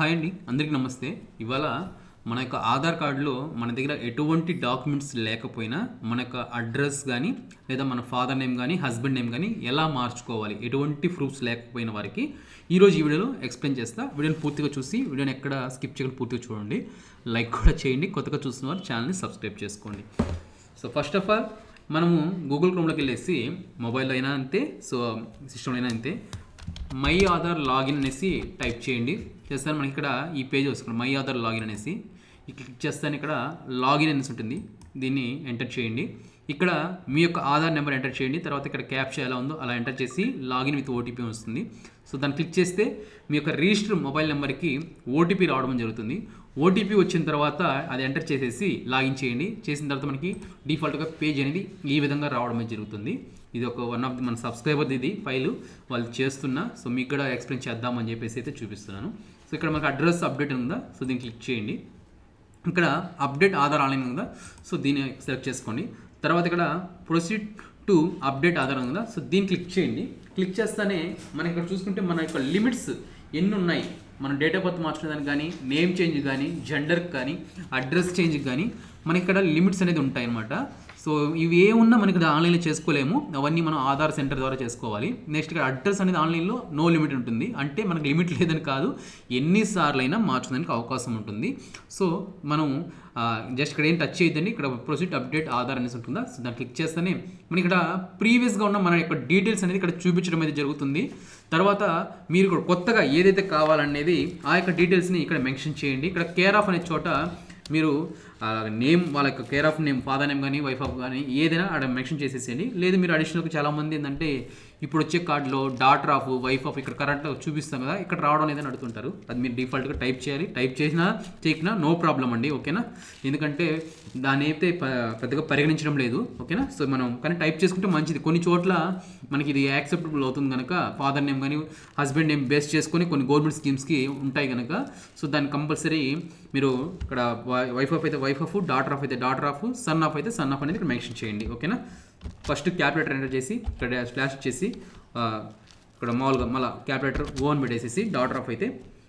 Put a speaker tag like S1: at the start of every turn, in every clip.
S1: Hi అండి అందరికీ నమస్తే. ఇవాళ మన యొక్క ఆధార్ కార్డులో మన దగ్గర ఎటువంటి డాక్యుమెంట్స్ లేకపోయినా మన యొక్క అడ్రస్ కానీ లేదా మన ఫాదర్ నేమ్ కానీ హస్బెండ్ నేమ్ కానీ ఎలా మార్చుకోవాలి ఎటువంటి ప్రూఫ్స్ లేకపోయిన వారికి ఈరోజు ఈ వీడియోలో ఎక్స్ప్లెయిన్ చేస్తా. వీడియోని పూర్తిగా చూసి వీడియోని ఎక్కడ స్కిప్ చేయకుండా పూర్తిగా చూడండి. లైక్ కూడా చేయండి కొత్తగా చూస్తున్న వారు ఛానల్ని సబ్స్క్రైబ్ చేసుకోండి. సో ఫస్ట్ ఆఫ్ ఆల్ మనము గూగుల్ క్రోమ్లోకి వెళ్ళేసి మొబైల్లో అయినా అంతే సో సిస్టమ్లో అయినా అంతే మై ఆధార్ లాగిన్ అనేసి టైప్ చేయండి. చేస్తాను మనకి ఇక్కడ ఈ పేజ్ వస్తుంది. మై ఆధార్ లాగిన్ అనేసి. క్లిక్ చేస్తాను ఇక్కడ లాగిన్ అనేసి ఉంటుంది. దీన్ని ఎంటర్ చేయండి. ఇక్కడ మీ యొక్క ఆధార్ నెంబర్ ఎంటర్ చేయండి. తర్వాత ఇక్కడ క్యాప్చా ఎలా ఉందో అలా ఎంటర్ చేసి లాగిన్ విత్ ఓటీపీ వస్తుంది. సో దాన్ని క్లిక్ చేస్తే మీ యొక్క రిజిస్టర్ మొబైల్ నెంబర్కి ఓటీపీ రావడం జరుగుతుంది. ఓటీపీ వచ్చిన తర్వాత అది ఎంటర్ చేసేసి లాగిన్ చేయండి. చేసిన తర్వాత మనకి డిఫాల్ట్గా పేజ్ అనేది ఈ విధంగా రావడం జరుగుతుంది. ఇది ఒక వన్ ఆఫ్ ది మన సబ్స్క్రైబర్ ఇది ఫైల్ వాళ్ళు చేస్తున్నా. సో మీకు కూడా ఎక్స్ప్లెయిన్ చేద్దామని చెప్పేసి అయితే చూపిస్తున్నాను. సో ఇక్కడ మనకు అడ్రస్ అప్డేట్ ఉందా? సో దీన్ని క్లిక్ చేయండి. ఇక్కడ అప్డేట్ ఆధార్ ఆన్లైన్ ఉందా? సో దీన్ని సెలెక్ట్ చేసుకోండి. తర్వాత ఇక్కడ ప్రొసీడ్ టు అప్డేట్ ఆధార్ ఉందా? సో దీన్ని క్లిక్ చేయండి. క్లిక్ చేస్తానే మనం ఇక్కడ చూసుకుంటే మన యొక్క లిమిట్స్ ఎన్ని ఉన్నాయి? మన డేట్ ఆఫ్ బర్త్ మార్చడానికి కానీ నేమ్ చేంజ్ కానీ జెండర్కి కానీ అడ్రస్ చేంజ్కి కానీ మనకి ఇక్కడ లిమిట్స్ అనేది ఉంటాయన్నమాట. సో ఇవి ఏ ఉన్నా మనకి ఆన్లైన్లో చేసుకోలేము. అవన్నీ మనం ఆధార్ సెంటర్ ద్వారా చేసుకోవాలి. నెక్స్ట్ ఇక్కడ అడ్రస్ అనేది ఆన్లైన్లో నో లిమిట్ ఉంటుంది. అంటే మనకు లిమిట్ లేదని కాదు. ఎన్నిసార్లు అయినా మార్చడానికి అవకాశం ఉంటుంది. సో మనం జస్ట్ ఇక్కడ ఏం టచ్ చేయొద్దండి. ఇక్కడ ప్రొసీడ్ అప్డేట్ ఆధార్ అనేసి ఉంటుందా? సో దాన్ని క్లిక్ చేస్తేనే మనకి ఇక్కడ ప్రీవియస్గా ఉన్న మన యొక్క డీటెయిల్స్ అనేది ఇక్కడ చూపించడం అనేది జరుగుతుంది. తర్వాత మీరు ఇక్కడ కొత్తగా ఏదైతే కావాలనేది ఆ యొక్క డీటెయిల్స్ని ఇక్కడ మెన్షన్ చేయండి. ఇక్కడ కేర్ ఆఫ్ అనే చోట మీరు నేమ్ వాళ్ళ యొక్క care of name father name కానీ వైఫ్ ఆఫ్ కానీ ఏదైనా అక్కడ మెన్షన్ చేసేసేయండి. లేదు మీరు అడిషనల్గా చాలామంది ఏంటంటే ఇప్పుడు వచ్చే కార్డులో డాటర్ ఆఫ్ వైఫ్ ఆఫ్ ఇక్కడ కరెంట్ చూపిస్తాం కదా ఇక్కడ రావడం లేదని అడుగుతుంటారు. అది మీరు డిఫాల్ట్గా టైప్ చేయాలి. టైప్ చేసినా చేయకినా నో ప్రాబ్లం అండి ఓకేనా ఎందుకంటే దాని అయితే పెద్దగా పరిగణించడం లేదు ఓకేనా సో మనం కానీ టైప్ చేసుకుంటే మంచిది. కొన్ని చోట్ల మనకి ఇది యాక్సెప్టబుల్ అవుతుంది కనుక ఫాదర్ నేమ్ కానీ హస్బెండ్ నేమ్ బేస్ చేసుకొని కొన్ని గవర్నమెంట్ స్కీమ్స్కి ఉంటాయి కనుక సో దాన్ని కంపల్సరీ మీరు ఇక్కడ వైఫ్ ఆఫ్ అయితే వైఫ్ ఆఫ్ డాటర్ ఆఫ్ అయితే డాటర్ ఆఫ్ సన్ ఆఫ్ అయితే సన్ ఆఫ్ అనేది ఇక్కడ మెన్షన్ చేయండి ఓకేనా? ఫస్ట్ క్యాల్కులేటర్ ఎంటర్ చేసి ఇక్కడ స్లాష్ చేసి ఇక్కడ మామూలుగా మళ్ళీ క్యాల్కులేటర్ ఓన్ పెట్టేసేసి డాటర్ ఆఫ్ అయితే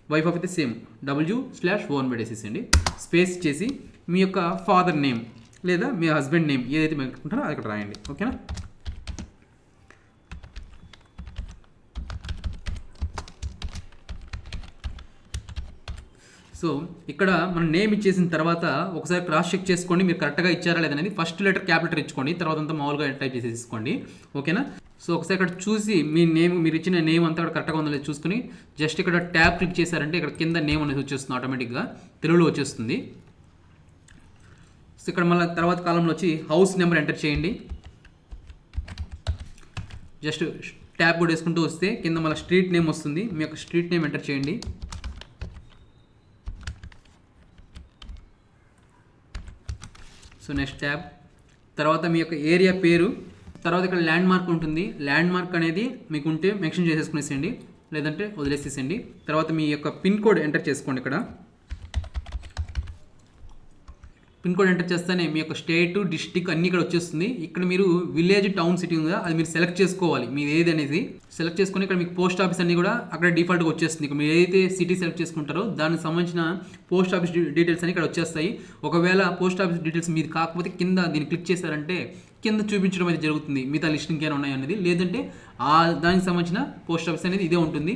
S1: వైఫ్ ఆఫ్ అయితే సేమ్ డబ్ల్యూ స్లాష్ ఓన్ పెట్టేసేసండి స్పేస్ చేసి మీ యొక్క ఫాదర్ నేమ్ లేదా మీ హస్బెండ్ నేమ్ ఏదైతే మీరు అనుకుంటారో అది ఇక్కడ రాయండి ఓకేనా? సో ఇక్కడ మనం నేమ్ ఇచ్చేసిన తర్వాత ఒకసారి క్రాస్ చెక్ చేసుకోండి మీరు కరెక్ట్గా ఇచ్చారా లేదనేది ఫస్ట్ లెటర్ క్యాపిటల్ ఇచ్చుకోండి తర్వాత అంతా మామూలుగా టైప్ చేసేసుకోండి. ఓకేనా సో ఒకసారి ఇక్కడ చూసి మీ నేమ్ మీరు ఇచ్చిన నేమ్ అంతా అక్కడ కరెక్ట్గా ఉందో లేదు చూసుకుని జస్ట్ ఇక్కడ ట్యాబ్ క్లిక్ చేశారంటే ఇక్కడ కింద నేమ్ అనేది వచ్చేస్తుంది ఆటోమేటిక్గా తెలుగులో వచ్చేస్తుంది. సో ఇక్కడ మళ్ళీ తర్వాత కాలంలో వచ్చి హౌస్ నెంబర్ ఎంటర్ చేయండి. జస్ట్ ట్యాబ్ కూడా వేసుకుంటూ వస్తే కింద మళ్ళీ స్ట్రీట్ నేమ్ వస్తుంది మీ యొక్క స్ట్రీట్ నేమ్ ఎంటర్ చేయండి. So next tab. తర్వాత మీ యొక్క ఏరియా పేరు తర్వాత ఇక్కడ ల్యాండ్ మార్క్ ఉంటుంది. ల్యాండ్ మార్క్ అనేది మీకు ఉంటే మెన్షన్ చేసేసుకునేసేయండి. లేదంటే వదిలేసేసేయండి. తర్వాత మీ యొక్క పిన్ కోడ్ ఎంటర్ చేసుకోండి ఇక్కడ. పిన్ కోడ్ ఎంటర్ చేస్తేనే మీ యొక్క స్టేట్ డిస్టిక్ అన్ని ఇక్కడ వచ్చేస్తుంది. ఇక్కడ మీరు విలేజ్ టౌన్ సిటీ ఉందా? అది మీరు సెలెక్ట్ చేసుకోవాలి. మీది ఏది అనేది. సెలెక్ట్ చేసుకుని ఇక్కడ మీకు పోస్ట్ ఆఫీస్ అన్ని కూడా అక్కడ డిఫాల్ట్గా వచ్చేస్తుంది. ఇక్కడ మీరు ఏదైతే సిటీ సెలెక్ట్ చేసుకుంటారో దానికి సంబంధించిన పోస్ట్ ఆఫీస్ డీటెయిల్స్ అన్ని ఇక్కడ వచ్చేస్తాయి. ఒకవేళ పోస్ట్ ఆఫీస్ డీటెయిల్స్ మీరు కాకపోతే కింద దీన్ని క్లిక్ చేశారంటే కింద చూపించడం అయితే జరుగుతుంది. మిగతా లిస్ట్ ఇంకేమైనా ఉన్నాయనేది లేదంటే ఆ దానికి సంబంధించిన పోస్ట్ ఆఫీస్ అనేది ఇదే ఉంటుంది.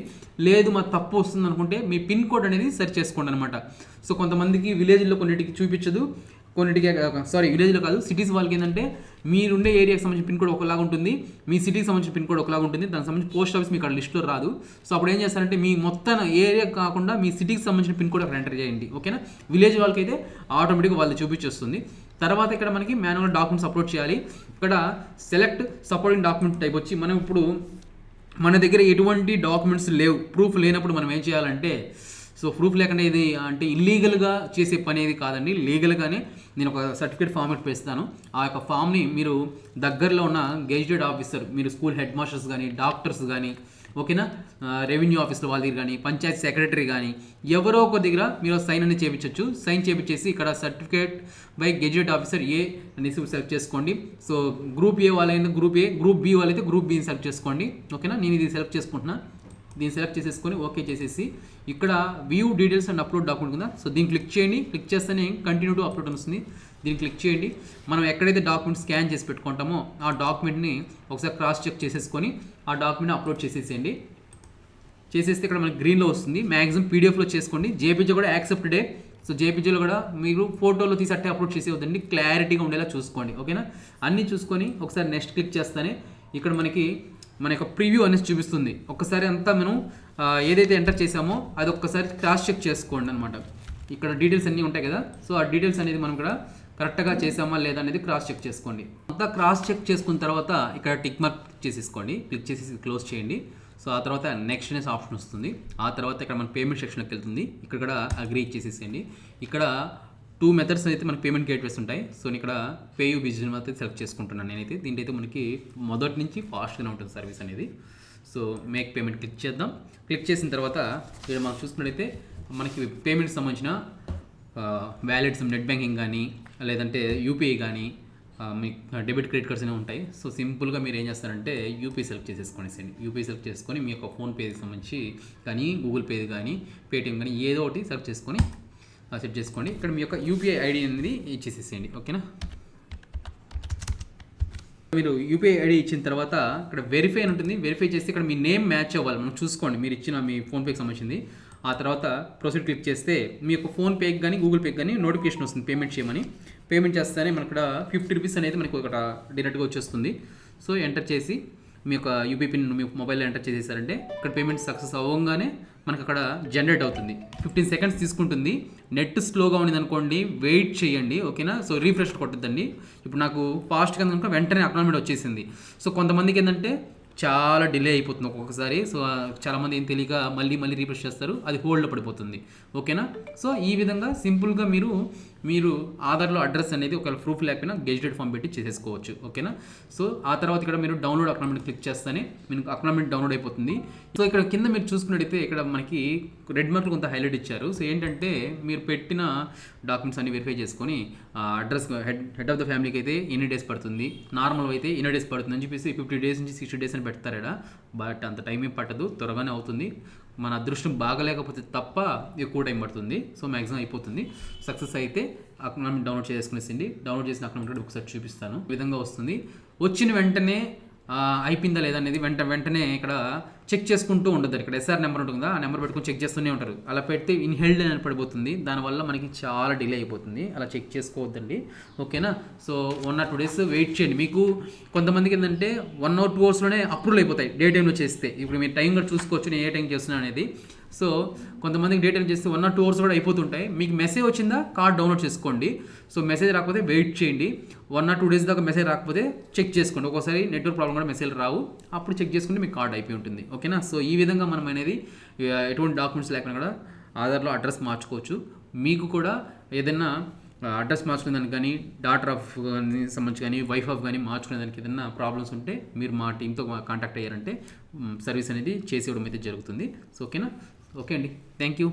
S1: లేదు మా తప్పు వస్తుంది అనుకుంటే మీ పిన్ కోడ్ అనేది సెర్చ్ చేసుకోండి అనమాట సో కొంతమందికి విలేజ్లో కొన్నిటికి చూపించదు. కొన్నిటికి సారీ విలేజ్లో కాదు సిటీస్ వాళ్ళకి ఏంటంటే మీరుండే ఏరియాకి సంబంధించిన పిన్ కోడ్ ఒకలాగా ఉంటుంది మీ సిటీకి సంబంధించిన పిన్ కోడ్ ఒకలాగా ఉంటుంది దానికి సంబంధించి పోస్ట్ ఆఫీస్ మీకు అక్కడ లిస్ట్లో రాదు. సో అప్పుడు ఏం చేస్తారంటే మీ మొత్తం ఏరియా కాకుండా మీ సిటీకి సంబంధించిన పిన్ కోడ్ అక్కడ ఎంటర్ చేయండి ఓకేనా విలేజ్ వాళ్ళకైతే ఆటోమేటిక్గా వాళ్ళు చూపించేస్తుంది. తర్వాత ఇక్కడ మనకి మాన్యువల్ డాక్యుమెంట్స్ అప్లోడ్ చేయాలి. ఇక్కడ సెలెక్ట్ సపోర్టింగ్ డాక్యుమెంట్ టైప్ వచ్చి మనం ఇప్పుడు మన దగ్గర ఎటువంటి డాక్యుమెంట్స్ లేవు ప్రూఫ్ లేనప్పుడు మనం ఏం చేయాలంటే సో ప్రూఫ్ లేకుండా ఇది అంటే ఇల్లీగల్గా చేసే పని అనేది కాదండి. లీగల్గానే నేను ఒక సర్టిఫికేట్ ఫార్మేట్ పెస్తాను. ఆ యొక్క ఫామ్ని మీరు దగ్గరలో ఉన్న గెజిటెడ్ ఆఫీసర్ మీరు స్కూల్ హెడ్ మాస్టర్స్ కానీ డాక్టర్స్ కానీ ఓకేనా? రెవెన్యూ ఆఫీస్లో వాళ్ళ దగ్గర కానీ పంచాయత్ సెక్రటరీ కానీ ఎవరో ఒక దగ్గర మీరు సైన్ అనేది చేయించవచ్చు సైన్ చేయించేసి ఇక్కడ certificate by gazette officer A అనేసి సెలెక్ట్ చేసుకోండి. సో గ్రూప్ ఏ వాళ్ళైతే గ్రూప్ ఏ గ్రూప్ బి వాళ్ళైతే గ్రూప్ బిని సెలెక్ట్ చేసుకోండి. ఓకేనా? నేను ఇది సెలెక్ట్ చేసుకుంటున్నా. దీన్ని సెలెక్ట్ చేసేసుకొని ఓకే చేసేసి ఇక్కడ view details and upload document ఉందా? సో దీన్ని క్లిక్ చేయండి. క్లిక్ చేస్తేనే కంటిన్యూ టు అప్లోడ్ వస్తుంది. దీన్ని క్లిక్ చేయండి. మనం ఎక్కడైతే డాక్యుమెంట్ స్కాన్ చేసి పెట్టుకుంటామో ఆ డాక్యుమెంట్ని ఒకసారి క్రాస్ చెక్ చేసేసుకొని ఆ డాక్యుమెంట్ అప్లోడ్ చేసేసేయండి. చేసేస్తే ఇక్కడ మనకి గ్రీన్లో వస్తుంది. మ్యాక్సిమం పీడిఎఫ్లో చేసుకోండి. జేపీజీ కూడా యాక్సెప్టెడే సో జేపీజీలో కూడా మీరు ఫోటోలో తీసి అట్టే అప్లోడ్ చేసేవద్దండి క్లారిటీగా ఉండేలా చూసుకోండి. ఓకేనా అన్నీ చూసుకొని ఒకసారి నెక్స్ట్ క్లిక్ చేస్తానే ఇక్కడ మనకి మన యొక్క ప్రివ్యూ అనేసి చూపిస్తుంది. ఒక్కసారి అంతా మనం ఏదైతే ఎంటర్ చేసామో అది ఒక్కసారి క్రాస్ చెక్ చేసుకోండి అనమాట ఇక్కడ డీటెయిల్స్ అన్నీ ఉంటాయి కదా సో ఆ డీటెయిల్స్ అనేది మనం ఇక్కడ కరెక్ట్గా చేసామా లేదా అనేది క్రాస్ చెక్ చేసుకోండి. అంతా క్రాస్ చెక్ చేసుకున్న తర్వాత ఇక్కడ టిక్ మార్క్ చేసేసుకోండి. క్లిక్ చేసి క్లోజ్ చేయండి. సో ఆ తర్వాత నెక్స్ట్ అనేసి ఆప్షన్ వస్తుంది. ఆ తర్వాత ఇక్కడ మన పేమెంట్ సెక్షన్లోకి వెళ్తుంది. ఇక్కడ కూడా అగ్రీ ఇచ్చేసేసేయండి ఇక్కడ టూ మెథడ్స్ అయితే మనకి పేమెంట్ గేట్వేస్ ఉంటాయి. సో నేను ఇక్కడ పే యూ బిజినెస్ అయితే సెలెక్ట్ చేసుకుంటున్నాను నేనైతే. దీంట్లో అయితే మనకి మొదటి నుంచి ఫాస్ట్గానే ఉంటుంది సర్వీస్ అనేది. సో మేక్ పేమెంట్ క్లిక్ చేద్దాం. క్లిక్ చేసిన తర్వాత ఇక్కడ మనం చూసుకున్నట్టయితే మనకి పేమెంట్ సంబంధించిన వ్యాలెట్స్ నెట్ బ్యాంకింగ్ కానీ లేదంటే యూపీఐ కానీ మీ మీకు డెబిట్ క్రెడిట్ కార్డ్స్ అనేవి ఉంటాయి. సో సింపుల్గా మీరు ఏం చేస్తారంటే యూపీఐ సెలెక్ట్ చేసేసుకొనేసండి యూపీఐ సెలెక్ట్ చేసుకొని మీ యొక్క ఫోన్పేకి సంబంధించి కానీ గూగుల్ పే కానీ పేటిఎం కానీ ఏదో ఒకటి సెలెక్ట్ చేసుకొని సెట్ చేసుకోండి. ఇక్కడ మీ యొక్క యూపీఐ ఐడి అనేది ఇచ్చేసేసేయండి ఓకేనా? మీరు యూపీఐ ఐడి ఇచ్చిన తర్వాత ఇక్కడ వెరిఫై అని ఉంటుంది. వెరిఫై చేస్తే ఇక్కడ మీ నేమ్ మ్యాచ్ అవ్వాలి. మనం చూసుకోండి. మీరు ఇచ్చిన మీ ఫోన్పేకి సంబంధించింది. ఆ తర్వాత ప్రొసీడ్ క్లిక్ చేస్తే మీ యొక్క ఫోన్పేకి కానీ గూగుల్ పేకి కానీ నోటిఫికేషన్ వస్తుంది. పేమెంట్ చేయమని. పేమెంట్ చేస్తేనే మనకి ఇక్కడ ఫిఫ్టీ రూపీస్ అనేది మనకు ఇక్కడ డైరెక్ట్గా వచ్చేస్తుంది. సో ఎంటర్ చేసి మీ యొక్క యూపీ పిన్ మీ మొబైల్లో ఎంటర్ చేసేసారంటే ఇక్కడ పేమెంట్ సక్సెస్ అవ్వగానే మనకు అక్కడ జనరేట్ అవుతుంది. ఫిఫ్టీన్ సెకండ్స్ తీసుకుంటుంది. నెట్ స్లోగా ఉంది అనుకోండి వెయిట్ చేయండి ఓకేనా? సో రీఫ్రెష్ కొట్టద్దండి. ఇప్పుడు నాకు ఫాస్ట్గా కనుక వెంటనే అక్నాలమెంట్ వచ్చేసింది. సో కొంతమందికి ఏంటంటే చాలా డిలే అయిపోతుంది ఒక్కొక్కసారి. సో చాలామంది ఏం తెలియక మళ్ళీ మళ్ళీ రీఫ్రెష్ చేస్తారు. అది హోల్డ్లో పడిపోతుంది. ఓకేనా? సో ఈ విధంగా సింపుల్గా మీరు మీరు ఆధార్లో అడ్రస్ అనేది ఒకవేళ ప్రూఫ్ లేకపోయినా గెజిటెడ్ ఫామ్ పెట్టి చేసేసుకోవచ్చు ఓకేనా? సో ఆ తర్వాత ఇక్కడ మీరు డౌన్లోడ్ అక్నామెంట్ క్లిక్ చేస్తేనే మీకు అక్నామెంట్ డౌన్లోడ్ అయిపోతుంది. సో ఇక్కడ కింద మీరు చూసుకున్నట్టయితే ఇక్కడ మనకి రెడ్ మార్క్ కొంత హైలైట్ ఇచ్చారు. సో ఏంటంటే మీరు పెట్టిన డాక్యుమెంట్స్ అన్ని వెరిఫై చేసుకొని address head head of the ఫ్యామిలీకి అయితే ఎన్ని డేస్ పడుతుంది? నార్మల్ అయితే ఎన్ని డేస్ పడుతుంది అని చెప్పేసి ఫిఫ్టీ డేస్ నుంచి సిక్స్టీ డేస్ అని ఇక్కడ. బట్ అంత టైం ఏం పట్టదు త్వరగానే అవుతుంది. మన అదృష్టం బాగలేకపోతే తప్ప ఎక్కువ టైం పడుతుంది. సో మ్యాక్సిమం అయిపోతుంది. సక్సెస్ అయితే అకౌంట్ డౌన్లోడ్ చేసుకునేసింది డౌన్లోడ్ చేసిన అకౌంట్ ఒకసారి చూపిస్తాను. ఈ విధంగా వస్తుంది. వచ్చిన వెంటనే అయిపోయిందా లేదా అనేది వెంట వెంటనే ఇక్కడ చెక్ చేసుకుంటూ ఉండదు ఇక్కడ ఎస్ఆర్ నెంబర్ ఉంటుంది ఆ నెంబర్ పెట్టుకుని చెక్ చేస్తూనే ఉంటారు. అలా పెడితే ఇన్హెల్డ్ అని పడిపోతుంది. దానివల్ల మనకి చాలా డిలే అయిపోతుంది. అలా చెక్ చేసుకోవద్దండి. ఓకేనా? So one or two days wait చేయండి. మీకు కొంతమందికి ఏంటంటే వన్ ఆర్ టూ అవర్స్లోనే అప్రూవల్ అయిపోతాయి. డే టైంలో చేస్తే. ఇప్పుడు మీరు టైం కూడా చూసుకోవచ్చు. నేను ఏ టైం చేస్తున్నాను అనేది. సో కొంతమందికి డే టైం చేస్తే వన్ ఆర్ టూ అవర్స్ కూడా అయిపోతుంటాయి. మీకు మెసేజ్ వచ్చిందా? కార్డ్ డౌన్లోడ్ చేసుకోండి. సో మెసేజ్ రాకపోతే వెయిట్ చేయండి. వన్ ఆర్ టూ డేస్ దాకా మెసేజ్ రాకపోతే చెక్ చేసుకోండి. ఒకసారి నెట్వర్క్ ప్రాబ్లం కూడా మెసేజ్ రావు. అప్పుడు చెక్ చేసుకుంటే మీకు కార్డ్ అయిపోయి ఉంటుంది. ఓకేనా సో ఈ విధంగా మనం అనేది ఎటువంటి డాక్యుమెంట్స్ లేకుండా కూడా ఆధార్లో అడ్రస్ మార్చుకోవచ్చు. మీకు కూడా ఏదైనా అడ్రస్ మార్చుకునే దానికి కానీ డాటర్ ఆఫ్ కానీ సంబంధించి కానీ వైఫ్ ఆఫ్ కానీ మార్చుకునే దానికి ఏదైనా ప్రాబ్లమ్స్ ఉంటే మీరు మా టీంతో కాంటాక్ట్ అయ్యారంటే సర్వీస్ అనేది చేసి ఇవ్వడం అయితే జరుగుతుంది. సో ఓకేనా ఓకే అండి. Thank you